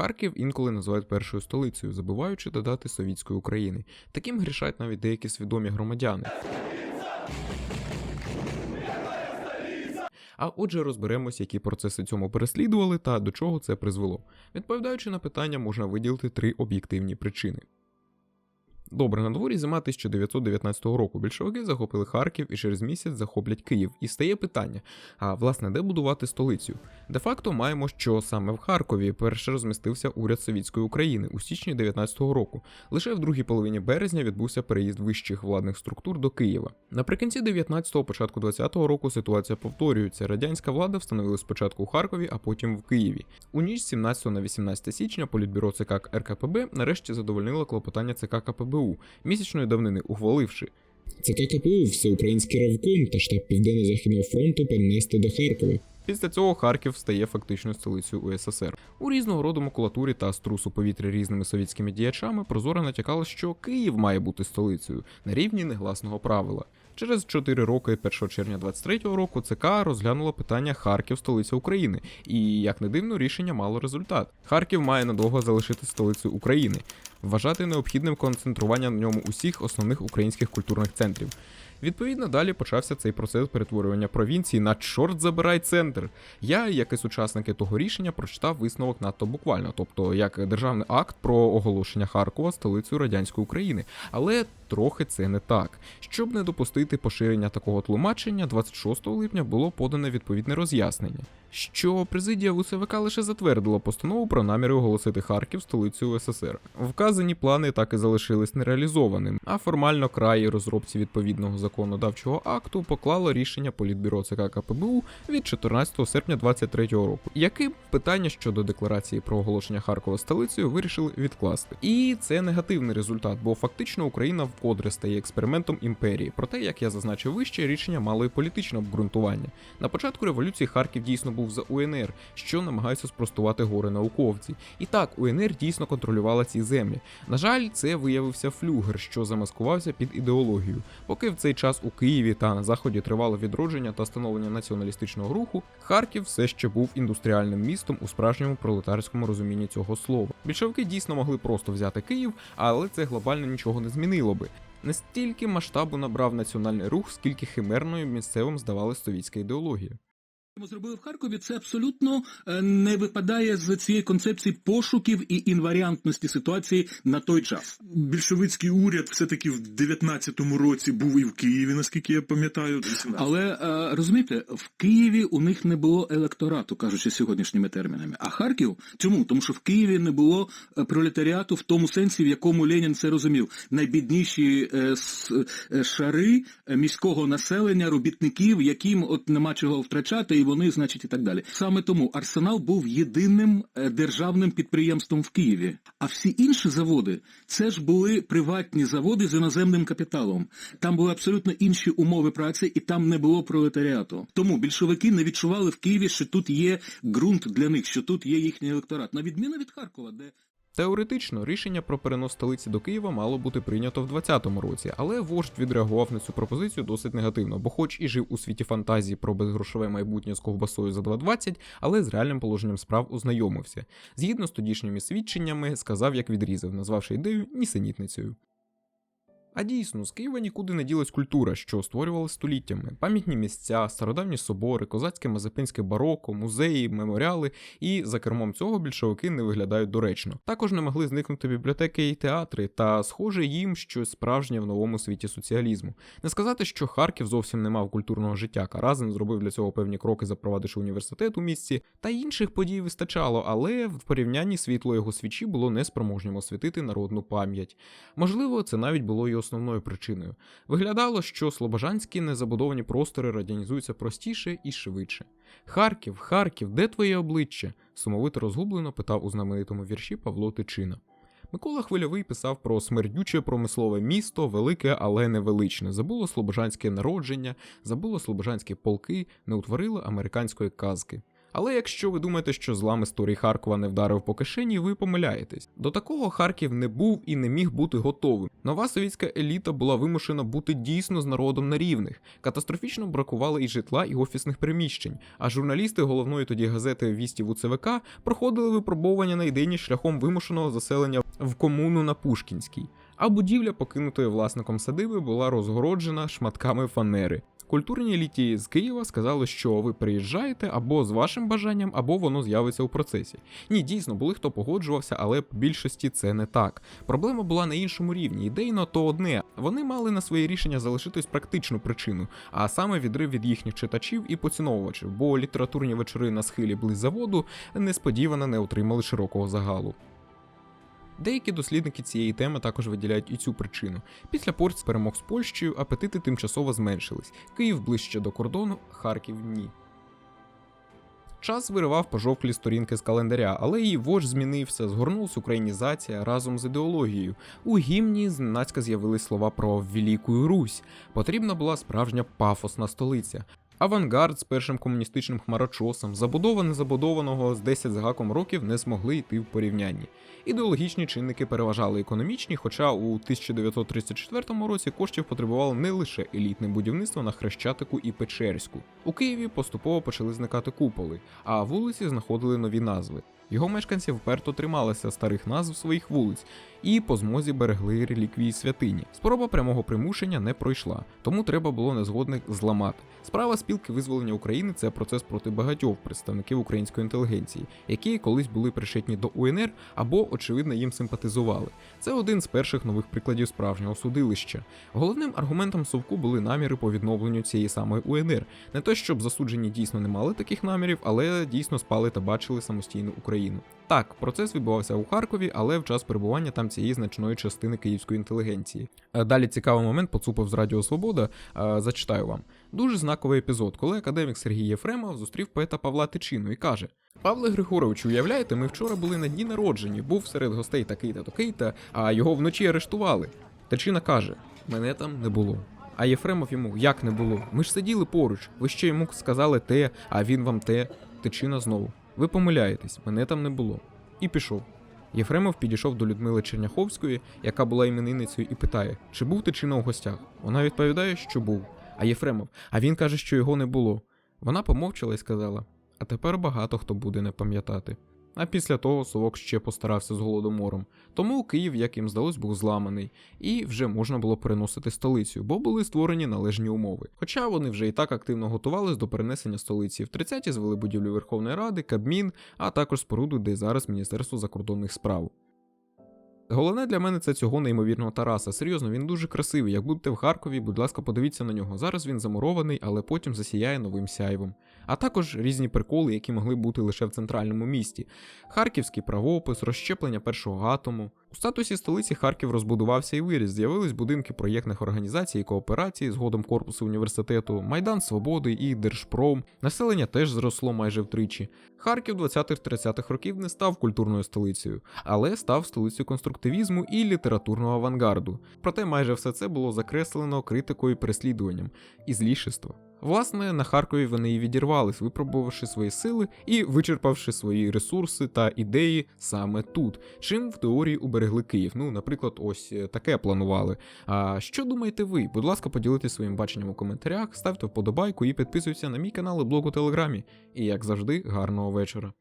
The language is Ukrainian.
Харків інколи називають першою столицею, забуваючи додати совітської України. Таким грішать навіть деякі свідомі громадяни. А отже, розберемось, які процеси цьому переслідували та до чого це призвело. Відповідаючи на питання, можна виділити три об'єктивні причини. Добре, на дворі зима 1919 року більшовики захопили Харків і через місяць захоплять Київ. І стає питання: а власне, де будувати столицю? Де-факто маємо, що саме в Харкові перше розмістився уряд Совітської України у січні 19-го року. Лише в другій половині березня відбувся переїзд вищих владних структур до Києва. Наприкінці 19-го, початку 20-го року ситуація повторюється. Радянська влада встановила спочатку у Харкові, а потім в Києві. У ніч 17 на 18 січня політбюро ЦК РКПБ нарешті задовольнило клопотання ЦК КПБУ, місячної давнини ухваливши ЦК КПУ Всеукраїнський Равком та штаб Південно-Західного фронту перенести до Харкова. Після цього Харків стає фактично столицею УССР. У різного роду макулатурі та струсу повітря різними совітськими діячами прозоро натякало, що Київ має бути столицею на рівні негласного правила. Через 4 роки, 1 червня 23-го року, ЦК розглянуло питання Харків столиця України, і як не дивно, рішення мало результат. Харків має надовго залишити столицею України, вважати необхідним концентрування на ньому усіх основних українських культурних центрів. Відповідно, далі почався цей процес перетворювання провінції на чорт забирай центр. Я, як і сучасники того рішення, прочитав висновок надто буквально, тобто як державний акт про оголошення Харкова столицею радянської України. Але трохи це не так. Щоб не допустити поширення такого тлумачення, 26 липня було подане відповідне роз'яснення. Що президія УСВК лише затвердила постанову про наміри оголосити Харків столицею СССР. Вказані плани так і залишились нереалізованими, а формально край розробці відповідного законодавчого акту поклало рішення Політбюро ЦК КПБУ від 14 серпня 23 року, яким питання щодо декларації про оголошення Харкова столицею вирішили відкласти. І це негативний результат, бо фактично Україна вкотре стає експериментом імперії. Проте, як я зазначив вище, рішення мало і політичне обґрунтування. На початку революції Харків дійсно був за УНР, що намагаються спростувати гори науковці. І так, УНР дійсно контролювала ці землі. На жаль, це виявився флюгер, що замаскувався під ідеологію. Поки в цей час у Києві та на заході тривало відродження та становлення націоналістичного руху, Харків все ще був індустріальним містом у справжньому пролетарському розумінні цього слова. Більшовики дійсно могли просто взяти Київ, але це глобально нічого не змінило би. Не стільки масштабу набрав національний рух, скільки химерною місцевим здавалась совітська ідеологія. Ми зробили в Харкові, це абсолютно е, не випадає з цієї концепції пошуків і інваріантності ситуації на той час. Більшовицький уряд все-таки в 19-му році був і в Києві, наскільки я пам'ятаю. Але е, розумієте, в Києві у них не було електорату, кажучи сьогоднішніми термінами. А Харків чому? Тому що в Києві не було е, пролетаріату в тому сенсі, в якому Ленін це розумів. Найбідніші шари міського населення, робітників, яким от нема чого втрачати, і вони, значить, і так далі. Саме тому Арсенал був єдиним е, державним підприємством в Києві. А всі інші заводи це ж були приватні заводи з іноземним капіталом. Там були абсолютно інші умови праці, і там не було пролетаріату. Тому більшовики не відчували в Києві, що тут є ґрунт для них, що тут є їхній електорат. На відміну від Харкова, де Теоретично рішення про перенос столиці до Києва мало бути прийнято в 2020 році, але вождь відреагував на цю пропозицію досить негативно, бо хоч і жив у світі фантазії про безгрошове майбутнє з ковбасою за 2,20, але з реальним положенням справ ознайомився. Згідно з тодішніми свідченнями, сказав, як відрізав, назвавши ідею нісенітницею. А дійсно, з Києва нікуди не ділась культура, що створювали століттями: пам'ятні місця, стародавні собори, козацьке мазепинське бароко, музеї, меморіали, і за кермом цього більшовики не виглядають доречно. Також не могли зникнути бібліотеки і театри, та схоже їм щось справжнє в новому світі соціалізму. Не сказати, що Харків зовсім не мав культурного життя. Каразин зробив для цього певні кроки, запровадивши університет у місті, та інших подій вистачало, але в порівнянні світло його свічі було неспроможнім освітити народну пам'ять. Можливо, це навіть було і основною причиною. Виглядало, що слобожанські незабудовані простори радянізуються простіше і швидше. Харків, Харків, де твоє обличчя? сумовито розгублено питав у знаменитому вірші Павло Тичина. Микола Хвильовий писав про смердюче промислове місто, велике, але невеличне. Забуло слобожанське народження, забуло слобожанські полки, не утворило американської казки. Але якщо ви думаєте, що злам історії Харкова не вдарив по кишені, ви помиляєтесь. До такого Харків не був і не міг бути готовим. Нова совітська еліта була вимушена бути дійсно з народом на рівних. Катастрофічно бракувало і житла, і офісних приміщень. А журналісти головної тоді газети Вісті в УЦВК проходили випробовування на ідейні шляхом вимушеного заселення в комуну на Пушкінській. А будівля, покинутої власником садиби, була розгороджена шматками фанери. Культурній еліті з Києва сказали, що ви приїжджаєте або з вашим бажанням, або воно з'явиться у процесі. Ні, дійсно, були хто погоджувався, але в більшості це не так. Проблема була на іншому рівні. Ідейно то одне. Вони мали на своє рішення залишитись практичну причину, а саме відрив від їхніх читачів і поціновувачів, бо літературні вечори на схилі близь заводу несподівано не отримали широкого загалу. Деякі дослідники цієї теми також виділяють і цю причину. Після порць перемог з Польщею апетити тимчасово зменшились. Київ ближче до кордону, Харків ні. Час виривав пожовклі сторінки з календаря, але її вождь змінився, згорнулась українізація разом з ідеологією. У гімні зненацька з'явились слова про Велику Русь. Потрібна була справжня пафосна столиця. Авангард з першим комуністичним хмарочосом, забудова незабудованого з 10 з гаком років не змогли йти в порівнянні. Ідеологічні чинники переважали економічні, хоча у 1934 році коштів потребувало не лише елітне будівництво на Хрещатику і Печерську. У Києві поступово почали зникати куполи, а вулиці знаходили нові назви. Його мешканці вперто трималися старих назв своїх вулиць і по змозі берегли реліквії святині. Спроба прямого примушення не пройшла, тому треба було незгодних зламати. Справа спілки визволення України це процес проти багатьох представників української інтелігенції, які колись були пришетні до УНР або, очевидно, їм симпатизували. Це один з перших нових прикладів справжнього судилища. Головним аргументом Совку були наміри по відновленню цієї самої УНР. Не те, щоб засуджені дійсно не мали таких намірів, але дійсно спали та бачили самостійну Україну. Так, процес відбувався у Харкові, але в час перебування там цієї значної частини київської інтелігенції. Е, Далі цікавий момент поцупив з Радіо Свобода. е, Зачитаю вам. Дуже знаковий епізод, коли академік Сергій Єфремов зустрів поета Павла Тичину і каже: Павле Григоровичу, уявляєте, ми вчора були на дні народжені, був серед гостей такий-та такий-та, а його вночі арештували. Тичина каже: мене там не було. А Єфремов йому як не було? Ми ж сиділи поруч, ви ще йому сказали те, а він вам те. Тичина знову. Ви помиляєтесь, мене там не було. І пішов. Єфремов підійшов до Людмили Черняховської, яка була іменинницею, і питає, чи був ти чи на у гостях. Вона відповідає, що був. А Єфремов, а він каже, що його не було. Вона помовчала і сказала: а тепер багато хто буде не пам'ятати. А після того Совок ще постарався з голодомором. Тому Київ, як їм здалось, був зламаний, і вже можна було переносити столицю, бо були створені належні умови. Хоча вони вже і так активно готувались до перенесення столиці. В 30-ті звели будівлю Верховної Ради, Кабмін, а також споруду, де зараз Міністерство закордонних справ. Головне для мене це цього неймовірного Тараса. Серйозно, він дуже красивий. Як будете в Харкові, будь ласка, подивіться на нього. Зараз він замурований, але потім засіяє новим сяйвом. А також різні приколи, які могли бути лише в центральному місті: харківський правопис, розщеплення першого атому. У статусі столиці Харків розбудувався і виріс. З'явились будинки проєктних організацій і кооперації, згодом корпуси університету, Майдан Свободи і Держпром. Населення теж зросло майже втричі. Харків 20-30-х років не став культурною столицею, але став столицею конструктивізму і літературного авангарду. Проте майже все це було закреслено критикою і переслідуванням і злішества. Власне, на Харкові вони і відірвались, випробувавши свої сили і вичерпавши свої ресурси та ідеї саме тут, чим в теорії уберегли Київ. Ну, наприклад, ось е, таке планували. А що думаєте ви? Будь ласка, поділитесь своїм баченням у коментарях, ставте вподобайку і підписуйтесь на мій канал і блог у Телеграмі. І як завжди, гарного вечора.